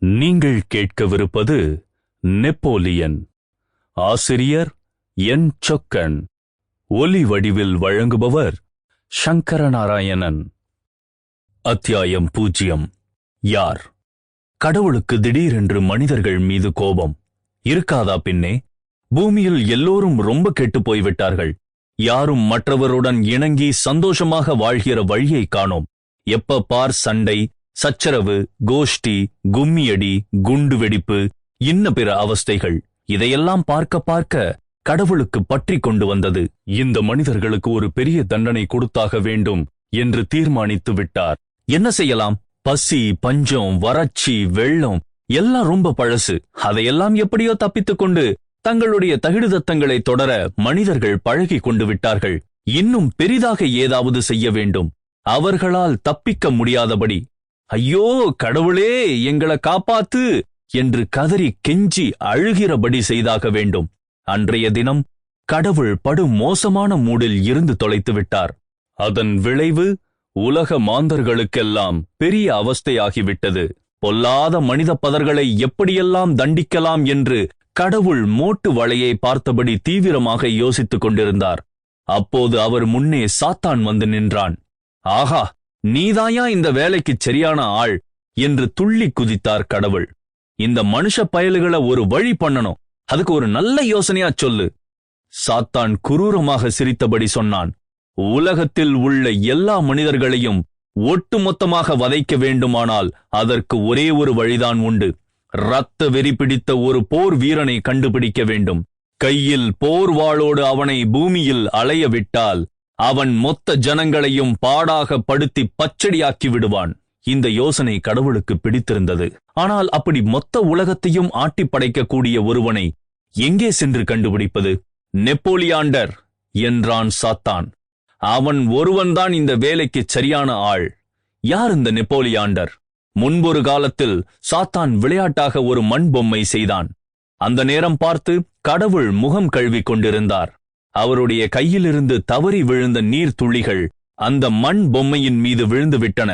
நீங்கள் கேட்கவிருப்பது நெப்போலியன். ஆசிரியர் என். சொக்கன். ஒலி வடிவில் வழங்குபவர் சங்கரநாராயணன். அத்தியாயம் பூஜ்யம் யார்? கடவுளுக்கு திடீரென்று மனிதர்கள் மீது கோபம். இருக்காதா பின்னே? பூமியில் எல்லோரும் ரொம்ப கெட்டுப் போய்விட்டார்கள். யாரும் மற்றவருடன் இணங்கி சந்தோஷமாக வாழ்கிற வழியை காணோம். எப்ப பார் சண்டை சச்சரவு கோஷ்டி கும்மியடி குண்டு வெடிப்பு இன்ன பிற அவஸ்தைகள் இதையெல்லாம் பார்க்க பார்க்க கடவுளுக்கு பற்றி கொண்டு வந்தது. இந்த மனிதர்களுக்கு ஒரு பெரிய தண்டனை கொடுத்தாக வேண்டும் என்று தீர்மானித்து விட்டார். என்ன செய்யலாம்? பசி பஞ்சம் வறட்சி வெள்ளம் எல்லாம் ரொம்ப பழசு. அதையெல்லாம் எப்படியோ தப்பித்துக் கொண்டு தங்களுடைய தகிடுதத்தங்களை தொடர மனிதர்கள் பழகி கொண்டு விட்டார்கள். இன்னும் பெரிதாக ஏதாவது செய்ய வேண்டும். அவர்களால் தப்பிக்க முடியாதபடி ஐயோ கடவுளே எங்களை காப்பாத்து என்று கதறி கெஞ்சி அழுகிறபடி செய்தாக வேண்டும். அன்றைய தினம் கடவுள் படு மோசமான மூடில் இருந்து தொலைத்து விட்டார். அதன் விளைவு உலக மாந்தர்களுக்கெல்லாம் பெரிய அவஸ்தையாகிவிட்டது. பொல்லாத மனித பதர்களை எப்படியெல்லாம் தண்டிக்கலாம் என்று கடவுள் மோட்டு வளையை பார்த்தபடி தீவிரமாக யோசித்துக் கொண்டிருந்தார். அப்போது அவர் முன்னே சாத்தான் வந்து நின்றான். ஆஹா நீதாயா இந்த வேலைக்கு சரியான ஆள் என்று துள்ளி குதித்தார் கடவுள். இந்த மனுஷ பயலுகளை ஒரு வழி பண்ணணும். அதுக்கு ஒரு நல்ல யோசனையா சொல்லு. சாத்தான் குரூரமாக சிரித்தபடி சொன்னான். உலகத்தில் உள்ள எல்லா மனிதர்களையும் ஒட்டுமொத்தமாக வதைக்க வேண்டுமானால் அதற்கு ஒரே ஒரு வழிதான் உண்டு. இரத்த வெறி பிடித்த ஒரு போர் வீரனை கண்டுபிடிக்க வேண்டும். கையில் போர் வாளோடு அவனை பூமியில் அலைய விட்டால் அவன் மொத்த ஜனங்களையும் பாடாக படுத்தி பச்சடியாக்கி விடுவான். இந்த யோசனை கடவுளுக்கு பிடித்திருந்தது. ஆனால் அப்படி மொத்த உலகத்தையும் ஆட்டி படைக்கக்கூடிய ஒருவனை எங்கே சென்று கண்டுபிடிப்பது? நெப்போலியாண்டர் என்றான் சாத்தான். அவன் ஒருவன்தான் இந்த வேலைக்கு சரியான ஆள். யார் இந்த நெப்போலியாண்டர்? முன்பொரு காலத்தில் சாத்தான் விளையாட்டாக ஒரு மண் பொம்மை செய்தான். அந்த நேரம் பார்த்து கடவுள் முகம் கழுவிக் கொண்டிருந்தார். அவருடைய கையிலிருந்து தவறி விழுந்த நீர் துளிகள் அந்த மண் பொம்மையின் மீது விழுந்து விட்டன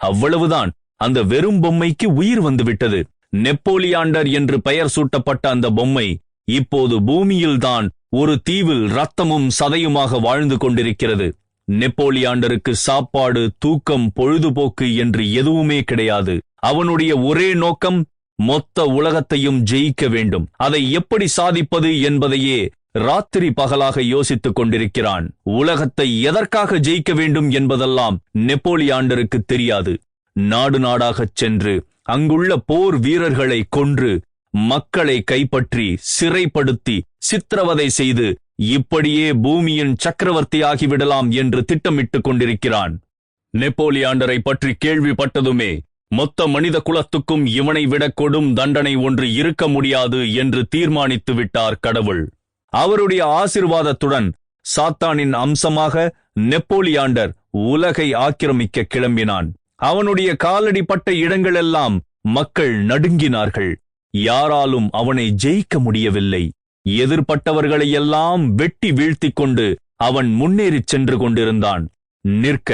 அவ்வளவுதான். அந்த வெறும் பொம்மைக்கு உயிர் வந்துவிட்டது. நெப்போலியாண்டர் என்று பெயர் சூட்டப்பட்ட அந்த பொம்மை இப்போது பூமியில்தான் ஒரு தீவில் ரத்தமும் சதையுமாக வாழ்ந்து கொண்டிருக்கிறது. நெப்போலியாண்டருக்கு சாப்பாடு தூக்கம் பொழுதுபோக்கு என்று எதுவுமே கிடையாது. அவனுடைய ஒரே நோக்கம் மொத்த உலகத்தையும் ஜெயிக்க வேண்டும். அதை எப்படி சாதிப்பது என்பதையே ராத்திரி பகலாக யோசித்துக் கொண்டிருக்கிறான். உலகத்தை எதற்காக ஜெயிக்க வேண்டும் என்பதெல்லாம் நெப்போலியாண்டருக்கு தெரியாது. நாடு நாடாகச் சென்று அங்குள்ள போர் வீரர்களை கொன்று மக்களை கைப்பற்றி சிறைப்படுத்தி சித்திரவதை செய்து இப்படியே பூமியின் சக்கரவர்த்தி ஆகிவிடலாம் என்று திட்டமிட்டுக் கொண்டிருக்கிறான். நெப்போலியாண்டரை பற்றி கேள்விப்பட்டதுமே மொத்த மனித குலத்துக்கும் இவனை விட கொடும் தண்டனை ஒன்று இருக்க முடியாது என்று தீர்மானித்து விட்டார் கடவுள். அவருடைய ஆசிர்வாதத்துடன் சாத்தானின் அம்சமாக நெப்போலியாண்டர் உலகை ஆக்கிரமிக்க கிளம்பினான். அவனுடைய காலடிப்பட்ட இடங்களெல்லாம் மக்கள் நடுங்கினார்கள். யாராலும் அவனை ஜெயிக்க முடியவில்லை. எதிர்பட்டவர்களையெல்லாம் வெட்டி வீழ்த்திக் கொண்டு அவன் முன்னேறிச் சென்று கொண்டிருந்தான். நிற்க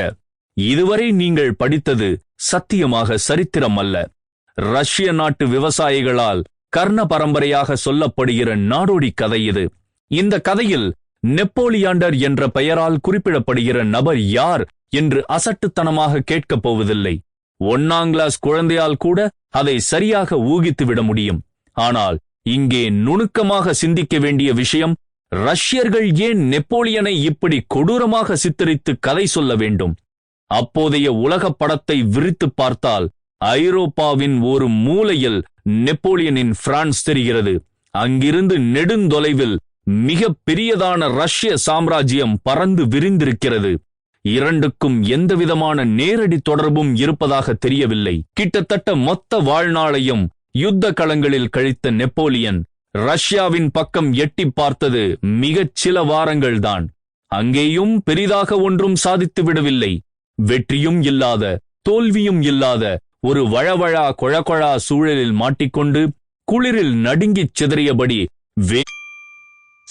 இதுவரை நீங்கள் படித்தது சத்தியமாக சரித்திரம் அல்ல. ரஷ்ய நாட்டு விவசாயிகளால் கர்ண பரம்பரையாக சொல்லப்படுகிற நாடோடி கதை இது. இந்த கதையில் நெப்போலியாண்டர் என்ற பெயரால் குறிப்பிடப்படுகிற நபர் யார் என்று அசட்டுத்தனமாக கேட்கப் போவதில்லை. ஒன்னாம் கிளாஸ் குழந்தையால் கூட அதை சரியாக ஊகித்து விட முடியும். ஆனால் இங்கே நுணுக்கமாக சிந்திக்க வேண்டிய விஷயம் ரஷ்யர்கள் ஏன் நெப்போலியனை இப்படி கொடூரமாக சித்தரித்து கதை சொல்ல வேண்டும்? அப்போதைய உலகப் படத்தை விரித்து பார்த்தால் ஐரோப்பாவின் ஒரு மூலையில் நெப்போலியனின் பிரான்ஸ் தெரிகிறது. அங்கிருந்து நெடுந்தொலைவில் மிக பெரியதான ரஷ்ய சாம்ராஜ்யம் பறந்து விரிந்திருக்கிறது. இரண்டுக்கும் எந்தவிதமான நேரடி தொடர்பும் இருப்பதாக தெரியவில்லை. கிட்டத்தட்ட மொத்த வாழ்நாளையும் யுத்த களங்களில் கழித்த நெப்போலியன் ரஷ்யாவின் பக்கம் எட்டி பார்த்தது மிகச் சில வாரங்கள்தான். அங்கேயும் பெரிதாக ஒன்றும் சாதித்து விடவில்லை. வெற்றியும் இல்லாத தோல்வியும் இல்லாத ஒரு வழவழா கொழகொழா சூழலில் மாட்டிக்கொண்டு குளிரில் நடுங்கிச் சிதறியபடி வே